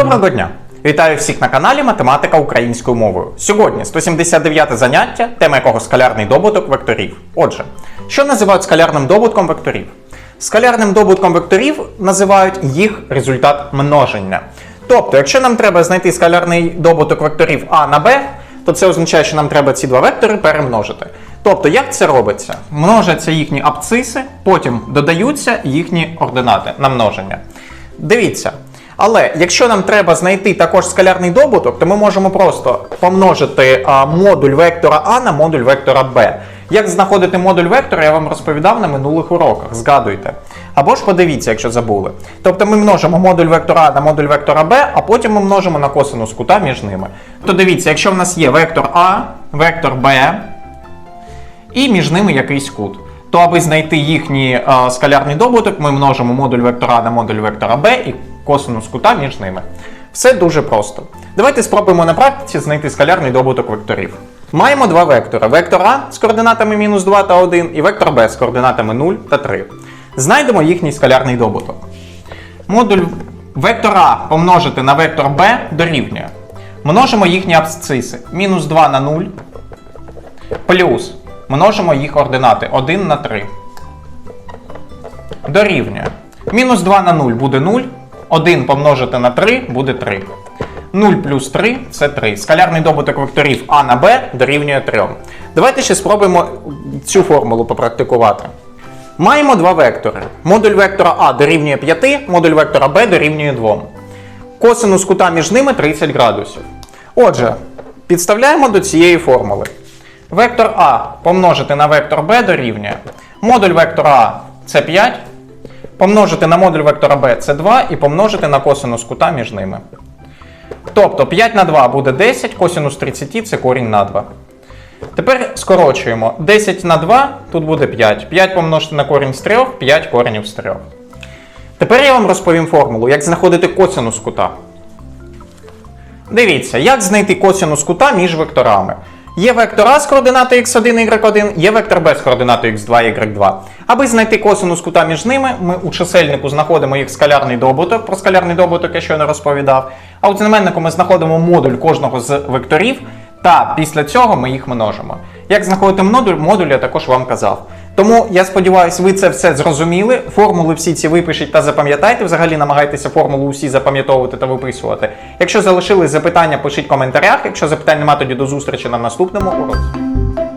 Доброго дня! Вітаю всіх на каналі Математика українською мовою. Сьогодні 179 заняття, тема якого скалярний добуток векторів. Отже, що називають скалярним добутком векторів? Скалярним добутком векторів називають їх результат множення. Тобто, якщо нам треба знайти скалярний добуток векторів А на Б, то це означає, що нам треба ці два вектори перемножити. Тобто, як це робиться? Множаться їхні абциси, потім додаються їхні ординати на множення. Дивіться. Але якщо нам треба знайти також скалярний добуток, то ми можемо просто помножити модуль вектора А на модуль вектора Б. Як знаходити модуль вектора, я вам розповідав на минулих уроках, згадуйте. Або ж подивіться, якщо забули. Тобто ми множимо модуль вектора А на модуль вектора Б, а потім ми множимо на косинус кута між ними. То дивіться, якщо в нас є вектор А, вектор Б, і між ними якийсь кут. То аби знайти їхній скалярний добуток, ми множимо модуль вектора А на модуль вектора Б і косинус кута між ними. Все дуже просто. Давайте спробуємо на практиці знайти скалярний добуток векторів. Маємо два вектори: вектор А з координатами мінус 2 та 1 і вектор Б з координатами 0 та 3. Знайдемо їхній скалярний добуток. Модуль вектор А помножити на вектор Б дорівнює. Множимо їхні абсциси. Мінус 2 на 0 плюс множимо їх ординати 1 на 3. Дорівнює. Мінус 2 на 0 буде 0. 1 помножити на 3 буде 3. 0 плюс 3 це 3. Скалярний добуток векторів А на Б дорівнює 3. Давайте ще спробуємо цю формулу попрактикувати. Маємо два вектори. Модуль вектора А дорівнює 5, модуль вектора Б дорівнює 2. Косинус кута між ними 30 градусів. Отже, підставляємо до цієї формули. Вектор А помножити на вектор Б дорівнює. Модуль вектора А це 5. Помножити на модуль вектора Б це 2 і помножити на косинус кута між ними. Тобто 5 на 2 буде 10, косинус 30 це корінь на 2. Тепер скорочуємо. 10 на 2 тут буде 5. 5 помножити на корінь з 3, 5 коренів з 3. Тепер я вам розповім формулу, як знаходити косинус кута. Дивіться, як знайти косинус кута між векторами. Є вектор А з координатою x1 і y1, є вектор Б з координатою x2 і y2. Аби знайти косинус кута між ними, ми у чисельнику знаходимо їх скалярний добуток. Про скалярний добуток я щойно розповідав. А у знаменнику ми знаходимо модуль кожного з векторів, та після цього ми їх множимо. Як знаходити модуль, модуль я також вам казав. Тому я сподіваюся, ви це все зрозуміли. Формули всі ці випишіть та запам'ятайте. Взагалі намагайтеся формулу усі запам'ятовувати та виписувати. Якщо залишились запитання, пишіть в коментарях. Якщо запитань немає, тоді до зустрічі на наступному уроці.